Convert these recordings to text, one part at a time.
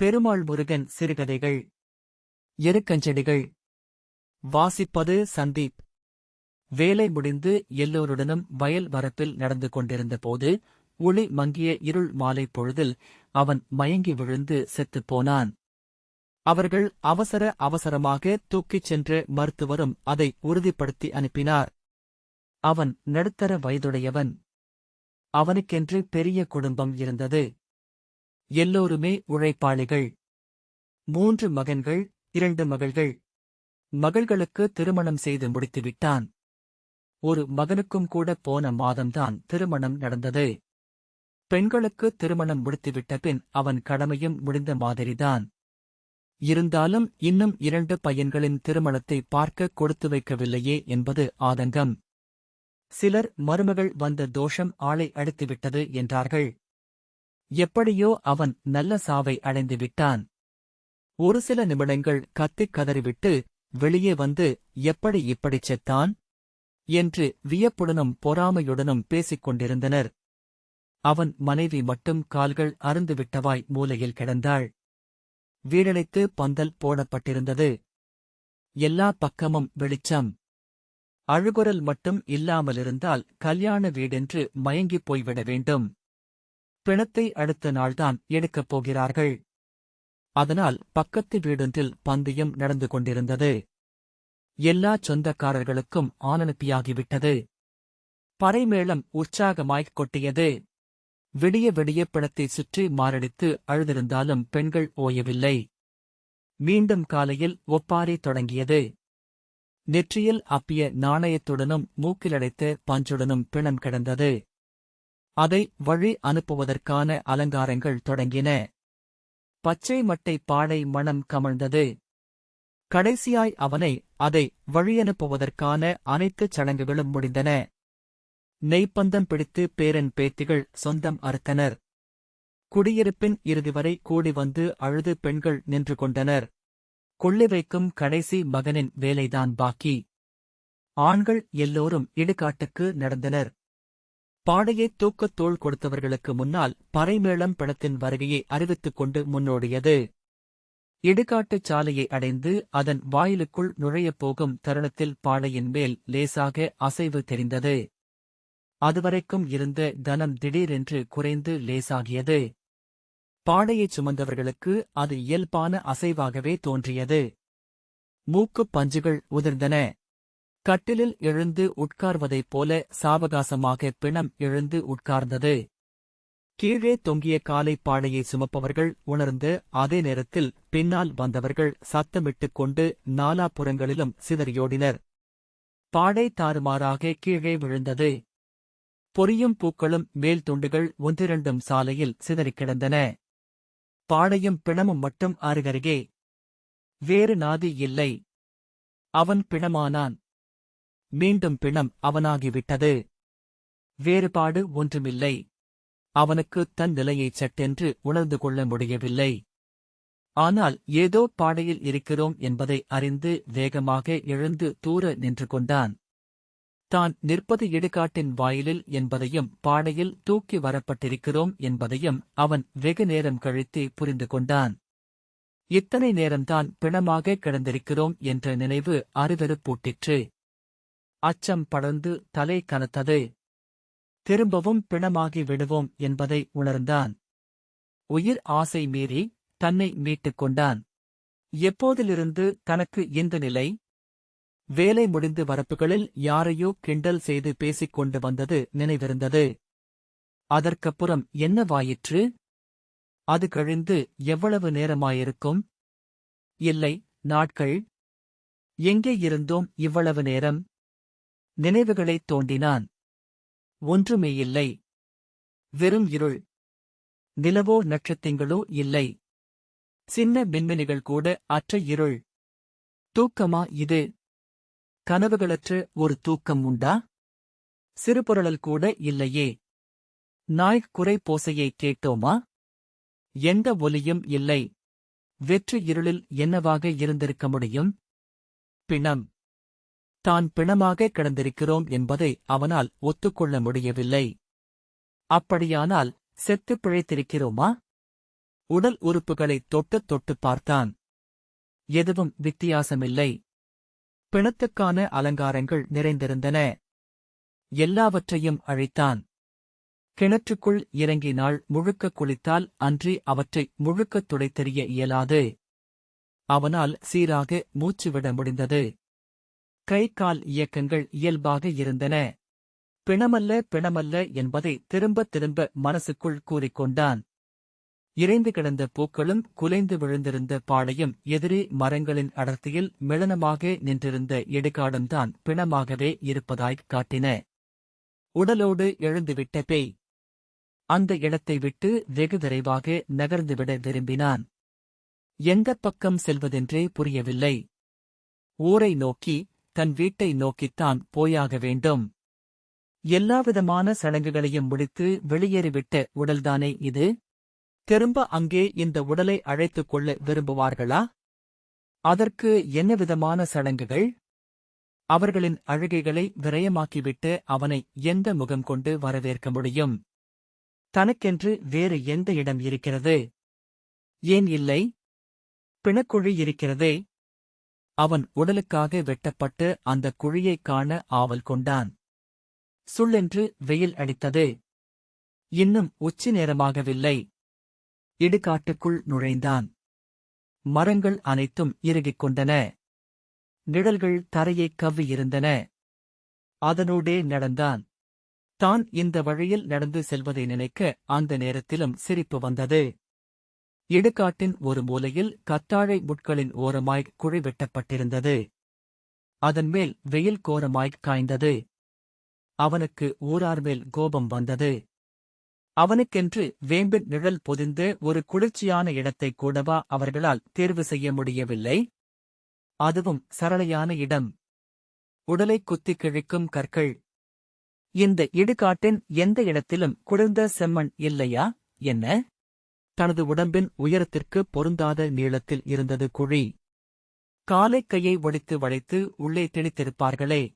பெருமாள் முருகன் சிறுகதைகள். எருக்கஞ்செடிகள். வாசிப்பது சந்தீப். வேலை முடிந்து எல்லோருடனும் வயல் வரப்பில் நடந்து கொண்டிருந்தபோது ஒளி மங்கிய இருள் மாலை பொழுதில் அவன் மயங்கி விழுந்து செத்துப் போனான். அவர்கள் அவசர அவசரமாக தூக்கிச் சென்ற மருத்துவரும் அதை உறுதிப்படுத்தி அனுப்பினார். அவன் நடுத்தர வயதுடையவன். அவனுக்கென்று பெரிய குடும்பம் இருந்தது. எல்லோருமே உழைப்பாளிகள். மூன்று மகன்கள் இரண்டு மகள்கள். மகள்களுக்கு திருமணம் செய்து முடித்துவிட்டான். ஒரு மகனுக்கும் கூட போன மாதம்தான் திருமணம் நடந்தது. பெண்களுக்கு திருமணம் முடித்துவிட்ட பின் அவன் கடமையும் முடிந்த மாதிரிதான். இருந்தாலும் இன்னும் இரண்டு பையன்களின் திருமணத்தை பார்க்க கொடுத்து வைக்கவில்லையே என்பது ஆதங்கம். சிலர் மருமகள் வந்த தோஷம் ஆளை அடித்துவிட்டது என்றார்கள். எப்படியோ அவன் நல்ல சாவை அடைந்து விட்டான். ஒரு சில நிமிடங்கள் கத்திக் கதறிவிட்டு வெளியே வந்து எப்படி இப்படிச் செத்தான்? என்று வியப்புடனும் பொறாமையுடனும் பேசிக் கொண்டிருந்தனர். அவன் மனைவி மட்டும் கால்கள் அருந்துவிட்டவாய் மூலையில் கிடந்தாள். வீடழைத்து பந்தல் போடப்பட்டிருந்தது. எல்லா பக்கமும் வெளிச்சம். அழுகுரல் மட்டும் இல்லாமலிருந்தால் கல்யாண வீடென்று மயங்கிப் போய்விட வேண்டும். பிணத்தை அடுத்த நாள்தான் எடுக்கப் போகிறார்கள். அதனால் பக்கத்து வீடொன்றில் பந்தயம் நடந்து கொண்டிருந்தது. எல்லா சொந்தக்காரர்களுக்கும் ஆனனுப்பியாகிவிட்டது. பறைமேளம் உற்சாகமாய்க் கொட்டியது. விடிய விடிய பிணத்தை சுற்றி மாரடித்து அழுதிருந்தாலும் பெண்கள் ஓயவில்லை. மீண்டும் காலையில் ஒப்பாரி தொடங்கியது. நெற்றியில் அப்பிய நாணயத்துடனும் மூக்கிலடைத்த பஞ்சுடனும் பிணம் கிடந்தது. அதை வழி அனுப்புவதற்கான அலங்காரங்கள் தொடங்கின. பச்சை மட்டை பாடை மணம் கமழ்ந்தது. கடைசியாய் அவனை அதை வழியனுப்புவதற்கான அனைத்துச் சடங்குகளும் முடிந்தன. நெய்ப்பந்தம் பிடித்து பேரன் பேத்திகள் சொந்தம் அறுத்தனர். குடியிருப்பின் இறுதிவரை கூடி வந்து அழுது பெண்கள் நின்று கொண்டனர். கொள்ளி வைக்கும் கடைசி மகனின் வேலைதான் பாக்கி. ஆண்கள் எல்லோரும் இடுகாட்டுக்கு நடந்தனர். பாடையை தூக்கத் தோள் கொடுத்தவர்களுக்கு முன்னால் பறைமேளம் படத்தின் வருகையை அறிவித்துக் கொண்டு முன்னோடியது. இடுகாட்டுச் சாலையை அடைந்து அதன் வாயிலுக்குள் நுழையப் போகும் தருணத்தில் பாடையின் மேல் லேசாக அசைவு தெரிந்தது. அதுவரைக்கும் இருந்த தனம் திடீரென்று குறைந்து லேசாகியது. பாடையைச் சுமந்தவர்களுக்கு அது இயல்பான அசைவாகவே தோன்றியது. மூக்குப் பஞ்சுகள் உதிர்ந்தன. கட்டிலில் எழுந்து உட்கார்வதைப் போல சாவகாசமாக பிணம் எழுந்து உட்கார்ந்தது. கீழே தொங்கிய காலை பாடையை சுமப்பவர்கள் உணர்ந்து அதே நேரத்தில் பின்னால் வந்தவர்கள் சத்தமிட்டுக் கொண்டு நாலாபுறங்களிலும் சிதறியோடினர் பாடை தாறுமாறாக கீழே விழுந்தது. பொரியும் பூக்களும் மேல் துண்டுகள் ஒன்றிரண்டும் சாலையில் சிதறிக் கிடந்தன. பாடையும் பிணமும் மட்டும் அருகருகே. வேறு நாதி இல்லை. அவன் பிணமானான். மீண்டும் பிணம் அவனாகிவிட்டது. வேறுபாடு ஒன்றுமில்லை. அவனுக்கு தன் நிலையைச் சட்டென்று உணர்ந்து கொள்ள முடியவில்லை. ஆனால் ஏதோ பாடையில் இருக்கிறோம் என்பதை அறிந்து வேகமாக எழுந்து தூர நின்று கொண்டான். தான் நிற்பது இடுகாட்டின் வாயிலில் என்பதையும் பாடையில் தூக்கி வரப்பட்டிருக்கிறோம் என்பதையும் அவன் வெகு நேரம் கழித்து புரிந்து கொண்டான். இத்தனை நேரம்தான் பிணமாக கிடந்திருக்கிறோம் என்ற நினைவு அருவெருப்பூட்டிற்று. அச்சம் படர்ந்து தலை கனத்தது. திரும்பவும் பிணமாகி விடுவோம் என்பதை உணர்ந்தான். உயிர் ஆசை மீறி தன்னை மீட்டுக் கொண்டான். எப்போதிலிருந்து தனக்கு இந்த நிலை? வேலை முடிந்து வரப்புகளில் யாரையோ கிண்டல் செய்து பேசிக் கொண்டு வந்தது நினைவிருந்தது. அதற்கப்புறம் என்னவாயிற்று அது கழிந்து எவ்வளவு நேரமாயிருக்கும்? இல்லை நாட்கள். எங்கே இருந்தோம் இவ்வளவு நேரம்? நினைவுகளைத் தோண்டினான் ஒன்றுமே இல்லை வெறும் இருள். நிலவோ நட்சத்திரங்களோ இல்லை. சின்ன மின்மினிகள் கூட அற்ற இருள். தூக்கமா இது? கனவுகளற்ற ஒரு தூக்கம் உண்டா? சிறுபொருளல் கூட இல்லையே. நாய் குறை போசையை கேட்டோமா? எந்த ஒலியும் இல்லை. வெற்று இருளில் என்னவாக இருந்திருக்க முடியும்? பிணம். தான் பிணமாக கிடந்திருக்கிறோம் என்பதை அவனால் ஒத்துக்கொள்ள முடியவில்லை. அப்படியானால் செத்துப் பிழைத்திருக்கிறோமா? உடல் உறுப்புகளை தொட்டு தொட்டு பார்த்தான். எதுவும் வித்தியாசமில்லை. பிணத்துக்கான அலங்காரங்கள் நிறைந்திருந்தன. எல்லாவற்றையும் அழித்தான். கிணற்றுக்குள் இறங்கினால் முழுக்க குளித்தால் அன்றி அவற்றை முழுக்கத் துடைத்தெறிய இயலாது. அவனால் சீராக மூச்சுவிட முடிந்தது. கை கால் இயக்கங்கள் இயல்பாக இருந்தன. பிணமல்ல பிணமல்ல என்பதை திரும்பத் திரும்ப மனசுக்குள் கூறிக்கொண்டான். இறைந்து கிடந்த பூக்களும் குலைந்து விழுந்திருந்த பாளையும் எதிரே மரங்களின் அடர்த்தியில் மிளனமாக நின்றிருந்த இடுகாடும்தான் பிணமாகவே இருப்பதாய்க் காட்டின. உடலோடு எழுந்துவிட்ட பேய். அந்த இடத்தை விட்டு வெகு விரைவாக நகர்ந்துவிட விரும்பினான். எந்தப் பக்கம் செல்வதென்றே புரியவில்லை. ஊரை நோக்கி தன் வீட்டை நோக்கித்தான் போயாக வேண்டும். எல்லாவிதமான சடங்குகளையும் முடித்து வெளியேறிவிட்ட உடல்தானே இது? திரும்ப அங்கே இந்த உடலை அழைத்துக் கொள்ள விரும்புவார்களா? அதற்கு என்ன விதமான சடங்குகள்? அவர்களின் அழுகைகளை விரயமாக்கிவிட்டு அவனை எந்த முகம் கொண்டு வரவேற்க முடியும்? தனக்கென்று வேறு எந்த இடம் இருக்கிறது? ஏன் இல்லை? பிணக்குழி இருக்கிறதே? அவன் உடலுக்காக வெட்டப்பட்டு அந்த குழியைக் காண ஆவல் கொண்டான். சுள்ளென்று வெயில் அடித்தது. இன்னும் உச்சி நேரமாகவில்லை. இடுகாட்டுக்குள் நுழைந்தான். மரங்கள் அனைத்தும் இறுகிக் கொண்டன. நிழல்கள் தரையைக் கவ்வியிருந்தன அதனோடே நடந்தான். தான் இந்த வழியில் நடந்து செல்வதை நினைக்க அந்த நேரத்திலும் சிரிப்பு வந்தது. இடுகாட்டின் ஒரு மூலையில் கத்தாழை முட்களின் ஓரமாய் குழி வெட்டப்பட்டிருந்தது. அதன்மேல் வெயில் கோரமாய்க் காய்ந்தது. அவனுக்கு ஊரார்மேல் கோபம் வந்தது. அவனுக்கென்று வேம்பின் நிழல் பொதிந்த ஒரு குளிர்ச்சியான இடத்தைக் கூடவா அவர்களால் தேர்வு செய்ய முடியவில்லை? அதுவும் சரளையான இடம். உடலை குத்திக் கிழிக்கும் கற்கள். இந்த இடுகாட்டின் எந்த இடத்திலும் குளிர்ந்த செம்மண் இல்லையா? என்ன? தனது உடம்பின் உயரத்திற்கு பொருந்தாத நீளத்தில் இருந்தது குழி. காலைக் கையை ஒடித்து வளைத்து உள்ளே திணித்திருப்பார்களே.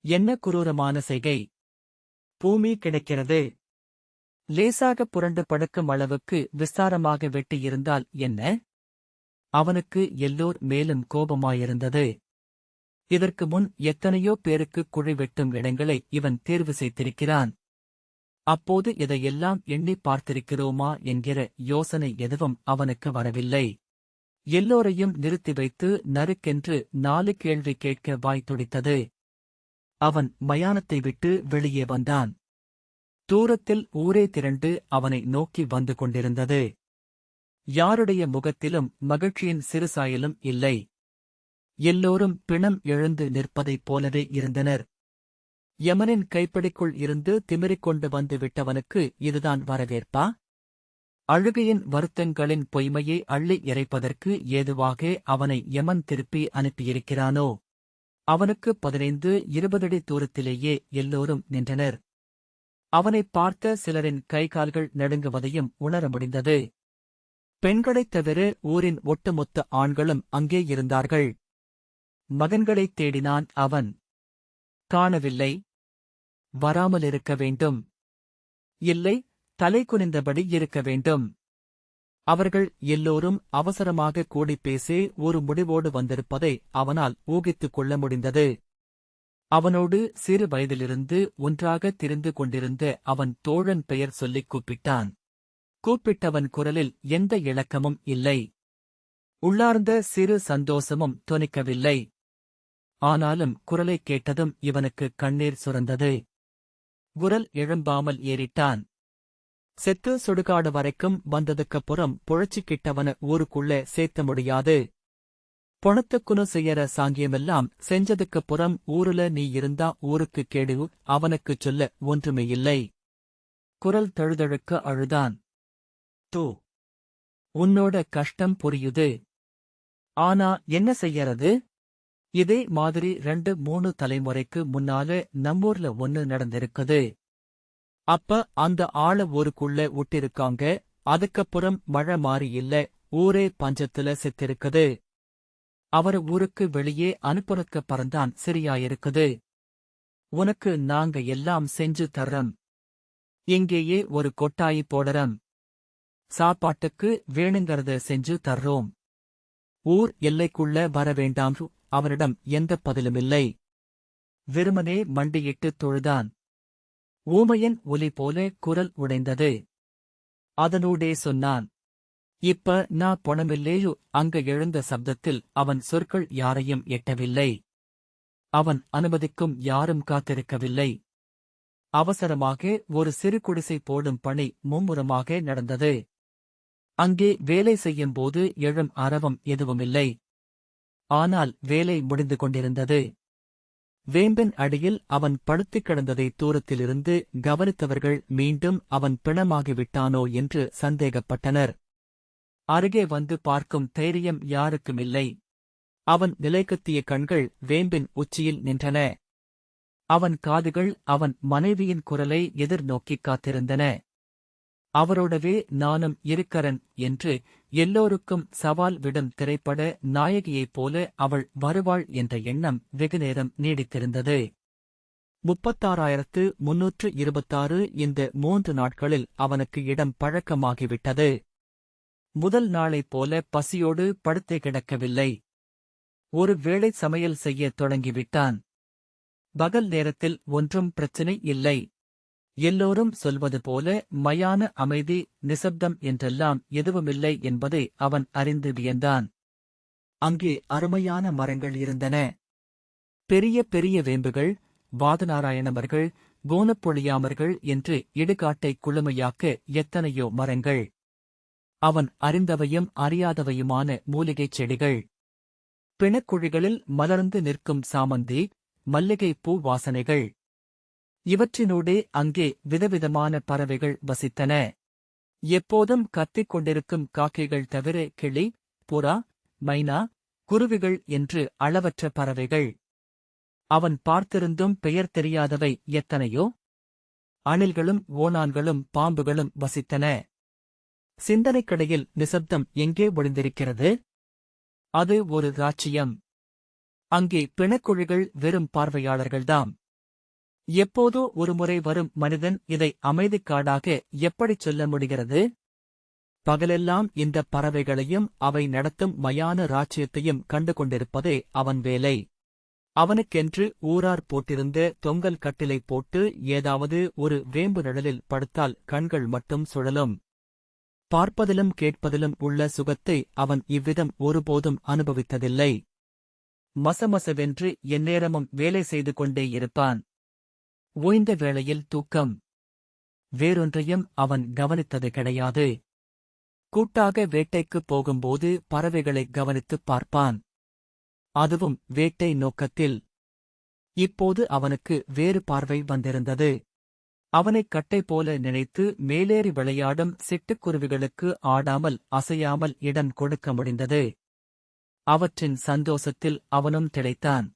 என்ன குரூரமான செய்கை. பூமி கிடைக்கிறது. லேசாக புரண்டு படுக்கும் அளவுக்கு விஸ்தாரமாக வெட்டியிருந்தால் என்ன. அவனுக்கு எல்லோர் மேலும் கோபமாயிருந்தது. இதற்கு முன் எத்தனையோ பேருக்கு குழி வெட்டும் இடங்களை இவன் தேர்வு செய்திருக்கிறான். அப்போது இதையெல்லாம் எண்ணி பார்த்திருக்கிறோமா என்கிற யோசனை எதுவும் அவனுக்கு வரவில்லை. எல்லோரையும் நிறுத்தி வைத்து நறுக்கென்று நாலு கேள்வி கேட்க வாய் துடித்தது. அவன் மயானத்தை விட்டு வெளியே வந்தான். தூரத்தில் ஊரே திரண்டு அவனை நோக்கி வந்து கொண்டிருந்தது. யாருடைய முகத்திலும் மகிழ்ச்சியின் சிறுசாயலும் இல்லை. எல்லோரும் பிணம் எழுந்து நிற்பதைப் போலவே இருந்தனர். யமனின் கைப்பிடிக்குள் இருந்து திமிரிக் கொண்டு வந்து விட்டவனுக்கு இதுதான் வரவேற்பா? அழுகையின் வருத்தங்களின் பொய்மையை அள்ளி இறைப்பதற்கு ஏதுவாக அவனை யமன் திருப்பி அனுப்பியிருக்கிறானோ? அவனுக்கு பதினைந்து இருபதடி தூரத்திலேயே எல்லோரும் நின்றனர். அவனைப் பார்த்த சிலரின் கைகால்கள் நடுங்குவதையும் உணர முடிந்தது. பெண்களைத் தவிர ஊரின் ஒட்டுமொத்த ஆண்களும் அங்கே இருந்தார்கள். மகன்களைத் தேடினான் அவன். காணவில்லை. வராமலிருக்க வேண்டும். இல்லை தலை குனிந்தபடி இருக்க வேண்டும். அவர்கள் எல்லோரும் அவசரமாக கூடிப் பேசி ஒரு முடிவோடு வந்திருப்பதை அவனால் ஊகித்துக் கொள்ள முடிந்தது. அவனோடு சிறு வயதிலிருந்து ஒன்றாக திரிந்து கொண்டிருந்த அவன் தோழன் பெயர் சொல்லிக் கூப்பிட்டான். கூப்பிட்டவன் குரலில் எந்த இலக்கமும் இல்லை. உள்ளார்ந்த சிறு சந்தோஷமும் தொனிக்கவில்லை ஆனாலும் குரலைக் கேட்டதும் இவனுக்கு கண்ணீர் சுரந்தது. குரல் எழும்பாமல் ஏறிட்டான். செத்து சுடுகாடு வரைக்கும் வந்ததுக்கப்புறம் புழைச்சிக்கிட்டவன ஊருக்குள்ளே சேர்த்த முடியாது. பொணத்துக்குனு செய்யற சாங்கியமெல்லாம் செஞ்சதுக்கு புறம் ஊருல நீ இருந்தா ஊருக்கு கேடு அவனுக்குச் சொல்ல ஒன்றுமே இல்லை. குரல் தழுதழுக்க அழுதான். தூ உன்னோட கஷ்டம் புரியுது. ஆனா என்ன செய்யறது? இதே மாதிரி ரெண்டு மூணு தலைமுறைக்கு முன்னால நம்மூர்ல ஒன்னு நடந்திருக்குது. அப்ப அந்த ஆள ஊருக்குள்ள விட்டிருக்காங்க. அதுக்கப்புறம் மழை மாறி இல்ல ஊரே பஞ்சத்துல செத்திருக்குது. அவர ஊருக்கு வெளியே அனுப்புறக்க பறந்தான் சரியாயிருக்குது. உனக்கு நாங்க எல்லாம் செஞ்சு தர்றோம். இங்கேயே ஒரு கொட்டாயி போடறம். சாப்பாட்டுக்கு வேணுங்கிறத செஞ்சு தர்றோம். ஊர் எல்லைக்குள்ள வர வேண்டாம். அவனிடம் எந்த பதிலுமில்லை. வெறுமனே மண்டியிட்டு தொழுதான். ஊமையன் ஒலி போல குரல் உடைந்தது. அதனூடே சொன்னான் இப்ப நான் பொணமில்லேயு அங்க எழுந்த சப்தத்தில் அவன் சொற்கள் யாரையும் எட்டவில்லை. அவன் அனுமதிக்கும் யாரும் காத்திருக்கவில்லை. அவசரமாக ஒரு சிறு குடிசை போடும் பணி மும்முரமாக நடந்தது. அங்கே வேலை செய்யும்போது எழும் அரவம் எதுவுமில்லை. ஆனால் வேலை முடிந்து கொண்டிருந்தது. வேம்பின் அடியில் அவன் படுத்துக் கிடந்ததை தூரத்திலிருந்து கவனித்தவர்கள் மீண்டும் அவன் பிணமாகிவிட்டானோ என்று சந்தேகப்பட்டனர். அருகே வந்து பார்க்கும் தைரியம் யாருக்குமில்லை. அவன் நிலைக்கத்திய கண்கள் வேம்பின் உச்சியில் நின்றன. அவன் காதுகள் அவன் மனைவியின் குரலை எதிர்நோக்கிக் காத்திருந்தன. அவரோடவே நானும் இருக்கிறன் என்று எல்லோருக்கும் சவால் விடும் திரைப்பட நாயகியைப் போல அவள் வருவாள் என்ற எண்ணம் வெகுநேரம் நீடித்திருந்தது. முப்பத்தாறாயிரத்து முன்னூற்று இருபத்தாறு இந்த மூன்று நாட்களில் அவனுக்கு இடம் பழக்கமாகிவிட்டது. முதல் நாளைப் போல பசியோடு படுத்தே கிடக்கவில்லை. ஒரு வேளை சமையல் செய்யத் தொடங்கிவிட்டான். பகல் நேரத்தில் ஒன்றும் பிரச்சினை இல்லை. எல்லோரும் சொல்வது போல மயான அமைதி நிசப்தம் என்றெல்லாம் எதுவுமில்லை என்பதை அவன் அறிந்து வியந்தான். அங்கே அருமையான மரங்கள் இருந்தன. பெரிய பெரிய வேம்புகள் வாதநாராயணமர்கள் கோணப்பொழியாமர்கள் என்று இடுகாட்டை குளுமையாக்க எத்தனையோ மரங்கள். அவன் அறிந்தவையும் அறியாதவையுமான மூலிகைச் செடிகள். பிணக்குழிகளில் மலர்ந்து நிற்கும் சாமந்தி மல்லிகைப் பூ வாசனைகள். இவற்றினூடே அங்கே விதவிதமான பறவைகள் வசித்தன. எப்போதும் கத்திக் கொண்டிருக்கும் காக்கைகள் தவிர கிளி புறா மைனா குருவிகள் என்று அளவற்ற பறவைகள். அவன் பார்த்திருந்தும் பெயர் தெரியாதவை எத்தனையோ? அணில்களும் ஓணான்களும் பாம்புகளும் வசித்தன. சிந்தனைக்கடையில் நிசப்தம் எங்கே ஒளிந்திருக்கிறது? அது ஒரு ராச்சியம். அங்கே பிணக்குழிகள் வெறும் பார்வையாளர்கள்தாம். எப்போதோ ஒருமுறை வரும் மனிதன் இதை அமைதிக்காடாக எப்படிச் சொல்ல முடிகிறது? பகலெல்லாம் இந்த பறவைகளையும் அவை நடத்தும் மயான ராச்சியத்தையும் கண்டு கொண்டிருப்பதே அவன் வேலை. அவனுக்கென்று ஊரார் போட்டிருந்த தொங்கல் கட்டிலை போட்டு ஏதாவது ஒரு வேம்பு நிழலில் படுத்தால் கண்கள் மட்டும் சுழலும். பார்ப்பதிலும் கேட்பதிலும் உள்ள சுகத்தை அவன் இவ்விதம் ஒருபோதும் அனுபவித்ததில்லை. மசமசவென்று எந்நேரமும் வேலை செய்து கொண்டே இருப்பான். ஓய்ந்த வேளையில் தூக்கம். வேறொன்றையும் அவன் கவனித்தது கிடையாது. கூட்டாக வேட்டைக்குப் போகும்போது பறவைகளை கவனித்துப் பார்ப்பான். அதுவும் வேட்டை நோக்கத்தில். இப்போது அவனுக்கு வேறு பார்வை வந்திருந்தது. அவனைக் கட்டை போல நினைத்து மேலேறி விளையாடும் சிட்டுக்குருவிகளுக்கு ஆடாமல் அசையாமல் இடம் கொடுக்க முடிந்தது. அவற்றின் சந்தோஷத்தில் அவனும் திளைத்தான்.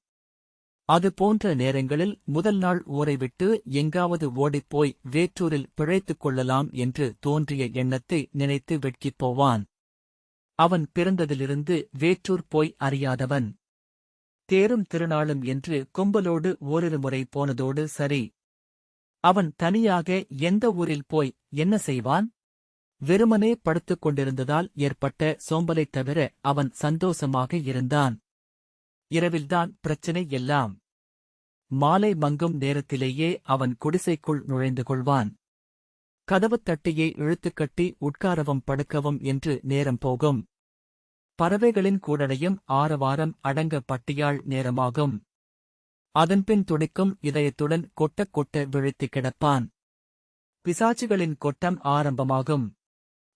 அது போன்ற நேரங்களில் முதல் நாள் ஊரை விட்டு எங்காவது ஓடிப்போய் வேற்றூரில் பிழைத்துக் கொள்ளலாம் என்று தோன்றிய எண்ணத்தை நினைத்து வெட்கிப் போவான். அவன் பிறந்ததிலிருந்து வேற்றூர் போய் அறியாதவன். தேரும் திருநாளும் என்று கும்பலோடு ஓரிரு முறை போனதோடு சரி. அவன் தனியாக எந்த ஊரில் போய் என்ன செய்வான்? வெறுமனே படுத்துக் கொண்டிருந்ததால் ஏற்பட்ட சோம்பலைத் தவிர அவன் சந்தோஷமாக இருந்தான். இரவில்தான் பிரச்சினை எல்லாம். மாலை மங்கும் நேரத்திலேயே அவன் குடிசைக்குள் நுழைந்து கொள்வான். கதவுத் தட்டியை இழுத்துக்கட்டி உட்காரவும் படுக்கவும் என்று நேரம் போகும். பறவைகளின் கூடடையும் ஆரவாரம் அடங்க பட்டியாள் நேரமாகும். அதன்பின் துடிக்கும் இதயத்துடன் கொட்டக் கொட்ட விழித்துக் கிடப்பான். பிசாச்சுகளின் கொட்டம் ஆரம்பமாகும்.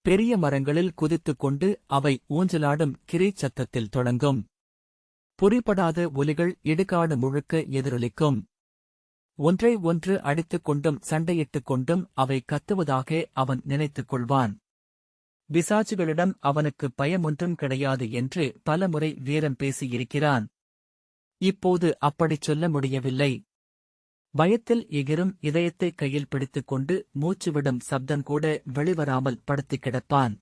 பெரிய மரங்களில் குதித்துக் கொண்டு அவை ஊஞ்சலாடும் கிரீச் சத்தத்தில் தொடங்கும். புரிபடாத ஒலிகள் இடுகாடு முழுக்க எதிரொலிக்கும். ஒன்றை ஒன்று அடித்துக் கொண்டும் சண்டையிட்டுக் கொண்டும் அவை கத்துவதாக அவன் நினைத்துக் கொள்வான். பிசாச்சுகளிடம் அவனுக்கு பயமொன்றும் கிடையாது என்று பலமுறை வீரம் பேசியிருக்கிறான். இப்போது அப்படிச் சொல்ல முடியவில்லை. பயத்தில் எகிரும் இதயத்தை கையில் பிடித்துக்கொண்டு மூச்சுவிடும் சப்தம் கூட வெளிவராமல் படுத்துக் கிடப்பான்.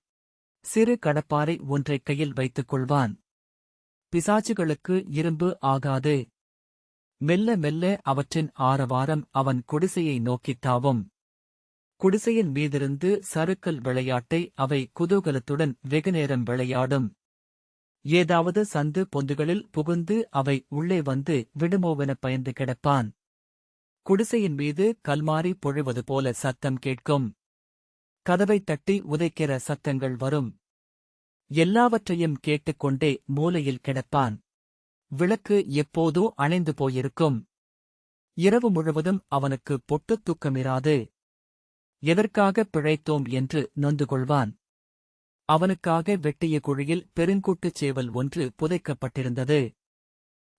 சிறு கடப்பாரை ஒன்றை கையில் வைத்துக் கொள்வான். பிசாச்சுகளுக்கு இரும்பு ஆகாது. மெல்ல மெல்ல அவற்றின் ஆரவாரம் அவன் குடிசையை நோக்கித் தாவும். குடிசையின் மீதிருந்து சறுக்கல் விளையாட்டை அவை குதூகலத்துடன் வெகுநேரம் விளையாடும். ஏதாவது சந்து பொந்துகளில் புகுந்து அவை உள்ளே வந்து விடுமோவென பயந்து கிடப்பான். குடிசையின் மீது கல்மாரி பொழிவது போல சத்தம் கேட்கும். கதவைத் தட்டி உதைக்கிற சத்தங்கள் வரும். எல்லாவற்றையும் கேட்டுக்கொண்டே மூலையில் கிடப்பான். விளக்கு எப்போதோ அணைந்து போயிருக்கும். இரவு முழுவதும் அவனுக்கு பொட்டுத் தூக்கமிராது. எதற்காக பிழைத்தோம் என்று நொந்து கொள்வான் அவனுக்காக வெட்டிய குழியில் பெருங்கூட்டுச் சேவல் ஒன்று புதைக்கப்பட்டிருந்தது.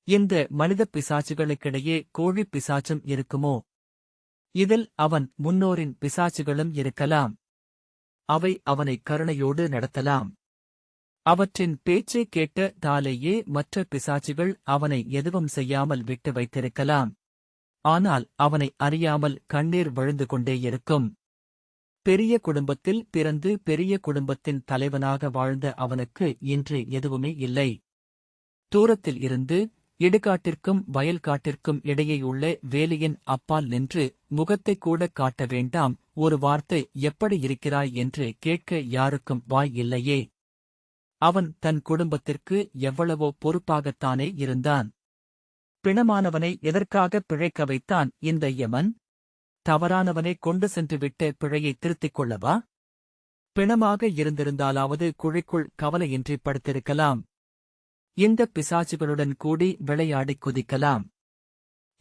இந்த மனித பிசாச்சுகளுக்கிடையே கோழிப் பிசாச்சும் இருக்குமோ? இதில் அவன் முன்னோரின் பிசாச்சுகளும் இருக்கலாம். அவை அவனை கருணையோடு நடத்தலாம். அவற்றின் பேச்சை கேட்ட தாலேயே மற்ற பிசாச்சிகள் அவனை எதுவும் செய்யாமல் விட்டு வைத்திருக்கலாம். ஆனால் அவனை அறியாமல் கண்ணீர் விழுந்து கொண்டே இருக்கும். பெரிய குடும்பத்தில் பிறந்து பெரிய குடும்பத்தின் தலைவனாக வாழ்ந்த அவனுக்கு இன்று எதுவுமே இல்லை. தூரத்தில் இருந்து இடுகாட்டிற்கும் வயல்காட்டிற்கும் இடையேயுள்ள வேலியின் அப்பால் நின்று முகத்தை கூட காட்ட வேண்டாம். ஒரு வார்த்தை எப்படி இருக்கிறாய் என்று கேட்க யாருக்கும் வாய் இல்லையே. அவன் தன் குடும்பத்திற்கு எவ்வளவோ பொறுப்பாகத்தானே இருந்தான். பிணமானவனை எதற்காக பிழைக்க வைத்தான் இந்த யமன்? தவறானவனை கொண்டு சென்றுவிட்ட பிழையை திருத்திக் கொள்ளவா? பிணமாக இருந்திருந்தாலாவது குழிக்குள் கவலையின்றி படுத்திருக்கலாம். இந்த பிசாச்சுகளுடன் கூடி விளையாடிக் குதிக்கலாம்.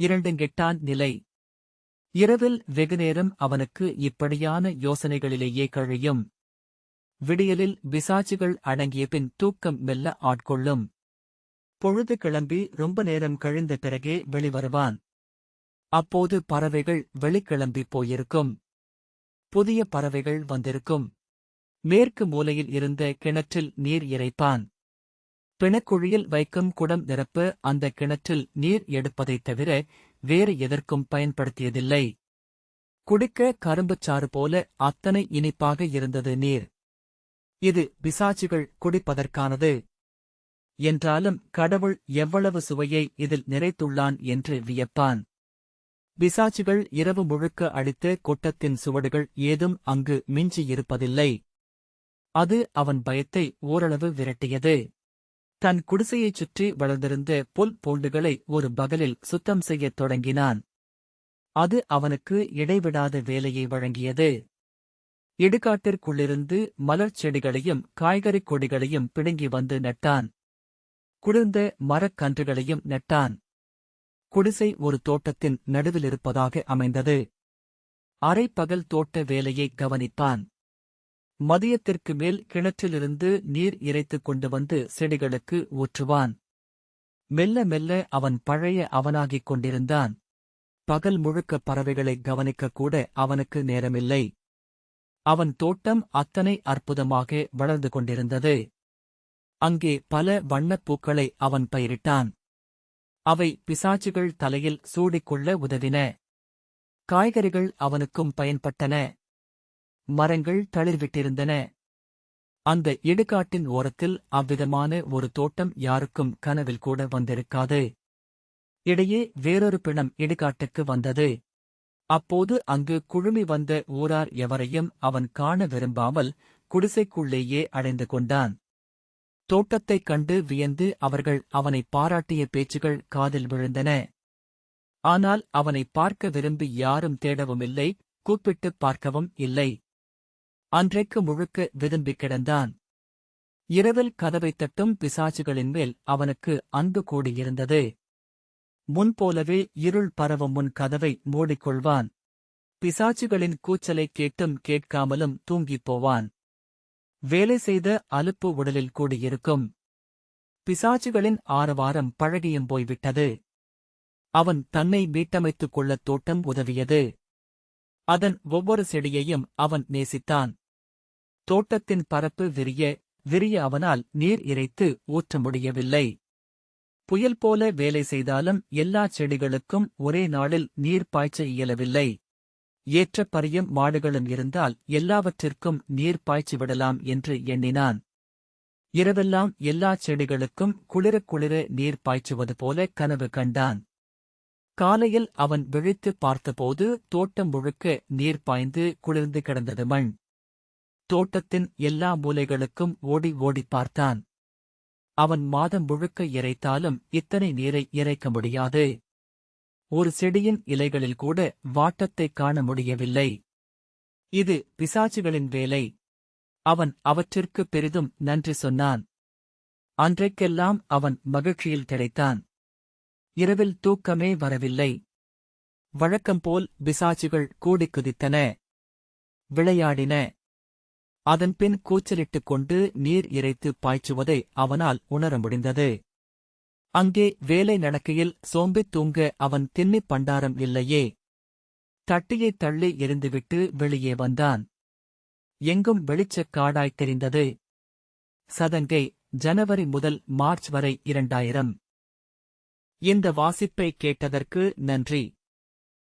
இரண்டுங்கெட்டான் நிலை. இரவில் வெகுநேரம் அவனுக்கு இப்படியான யோசனைகளிலேயே கழியும். விடியலில் பிசாசுகள் அடங்கிய பின் தூக்கம் மெல்ல ஆட்கொள்ளும். பொழுது கிளம்பி ரொம்ப நேரம் கழிந்த பிறகே வெளிவருவான். அப்போது பறவைகள் வெளிக்கிளம்பி போயிருக்கும். புதிய பறவைகள் வந்திருக்கும். மேற்கு மூலையில் இருந்த கிணற்றில் நீர் இறைப்பான். பிணக்குழியில் வைக்கும் குடம் நிரப்ப அந்த கிணற்றில் நீர் எடுப்பதைத் தவிர வேறு எதற்கும் பயன்படுத்தியதில்லை. குடிக்க கரும்புச்சாறு போல அத்தனை இனிப்பாக இருந்தது நீர். இது பிசாச்சுகள் குடிப்பதற்கானது. என்றாலும் கடவுள் எவ்வளவு சுவையை இதில் நிறைத்துள்ளான் என்று வியப்பான். பிசாச்சுகள் இரவு முழுக்க அடித்த கூட்டத்தின் சுவடுகள் ஏதும் அங்கு மிஞ்சியிருப்பதில்லை அது அவன் பயத்தை ஓரளவு விரட்டியது. தன் குடிசையைச் சுற்றி வளர்ந்திருந்த புல் பூண்டுகளை ஒரு பகலில் சுத்தம் செய்யத் தொடங்கினான். அது அவனுக்கு இடைவிடாத வேலையை வழங்கியது. இடுகாட்டிற்குள்ளிருந்து மலர்ச் செடிகளையும் காய்கறிக் கொடிகளையும் பிடுங்கி வந்து நட்டான். குளிர்ந்த மரக்கன்றுகளையும் நட்டான். குடிசை ஒரு தோட்டத்தின் நடுவிலிருப்பதாக அமைந்தது. அரைப்பகல் தோட்ட வேலையை கவனித்தான். மதியத்திற்கு மேல் கிணற்றிலிருந்து நீர் இறைத்துக் கொண்டு வந்து செடிகளுக்கு ஊற்றுவான். மெல்ல மெல்ல அவன் பழைய அவனாகிக் கொண்டிருந்தான். பகல் முழுக்க பறவைகளை கவனிக்கக்கூட அவனுக்கு நேரமில்லை. அவன் தோட்டம் அத்தனை அற்புதமாக வளர்ந்து கொண்டிருந்தது. அங்கே பல வண்ணப் பூக்களை அவன் பயிரிட்டான். அவை பிசாச்சுகள் தலையில் சூடிக்கொள்ள உதவின. காய்கறிகள் அவனுக்கும் பயன்பட்டன. மரங்கள் தளிர்விட்டிருந்தன. அந்த இடுகாட்டின் ஓரத்தில் அவ்விதமான ஒரு தோட்டம் யாருக்கும் கனவில் கூட வந்திருக்காது. இடையே வேறொரு பிணம் இடுகாட்டுக்கு வந்தது. அப்போது அங்கு குழுமி வந்த ஊரார் எவரையும் அவன் காண விரும்பாமல் குடிசைக்குள்ளேயே அடைந்து கொண்டான். தோட்டத்தைக் கண்டு வியந்து அவர்கள் அவனை பாராட்டிய பேச்சுகள் காதில் விழுந்தன. ஆனால் அவனை பார்க்க விரும்பி யாரும் தேடவுமில்லை கூப்பிட்டுப் பார்க்கவும் இல்லை. அன்றைக்கு முழுக்க விரும்பி கிடந்தான். இரவில் கதவைத் தட்டும் பிசாச்சுகளின் மேல் அவனுக்கு அன்பு கூடியிருந்தது. முன்போலவே இருள் பரவும் முன் கதவை மூடிக்கொள்வான். பிசாச்சுகளின் கூச்சலைக் கேட்டும் கேட்காமலும் தூங்கிப் போவான். வேலை செய்த அலுப்பு உடலில் கூடியிருக்கும். பிசாச்சுகளின் ஆரவாரம் பழகியும் போய்விட்டது. அவன் தன்னை மீட்டமைத்துக் கொள்ளத் தோட்டம் உதவியது. அதன் ஒவ்வொரு செடியையும் அவன் நேசித்தான். தோட்டத்தின் பரப்பு விரிய விரிய அவனால் நீர் இறைத்து ஊற்ற முடியவில்லை. புயல் போல வேலை செய்தாலும் எல்லா செடிகளுக்கும் ஒரே நாளில் நீர் பாய்ச்ச இயலவில்லை. ஏற்ற பரியும் மாடுகளும் இருந்தால் எல்லாவற்றிற்கும் நீர் பாய்ச்சி விடலாம் என்று எண்ணினான். இரவெல்லாம் எல்லா செடிகளுக்கும் குளிர குளிர நீர் பாய்ச்சுவது போல கனவு கண்டான். காலையில் அவன் விழித்து பார்த்தபோது தோட்டம் முழுக்க நீர் பாய்ந்து குளிர்ந்து கிடந்தது மண். தோட்டத்தின் எல்லா மூலைகளுக்கும் ஓடி ஓடி பார்த்தான். அவன் மாதம் முழுக்க இறைத்தாலும் இத்தனை நீரை இறைக்க முடியாது. ஒரு செடியின் இலைகளில் கூட வாட்டத்தைக் காண முடியவில்லை. இது பிசாச்சுகளின் வேலை. அவன் அவற்றிற்கு பெரிதும் நன்றி சொன்னான். அன்றைக்கெல்லாம் அவன் மகிழ்ச்சியில் கிடைத்தான். இரவில் தூக்கமே வரவில்லை. வழக்கம்போல் பிசாச்சுகள் கூடிக் குதித்தன. விளையாடின. அதன்பின் கூச்சலிட்டுக் கொண்டு நீர் இறைத்து பாய்ச்சுவதை அவனால் உணர முடிந்தது. அங்கே வேலை நடக்கையில் சோம்பித் தூங்க அவன் தின்னிப் பண்டாரம் இல்லையே. தட்டியைத் தள்ளி எரிந்துவிட்டு வெளியே வந்தான். எங்கும் வெளிச்சக் காடாய்த் தெரிந்தது. சதங்கை ஜனவரி முதல் மார்ச் வரை இரண்டாயிரம். இந்த வாசிப்பை கேட்டதற்கு நன்றி.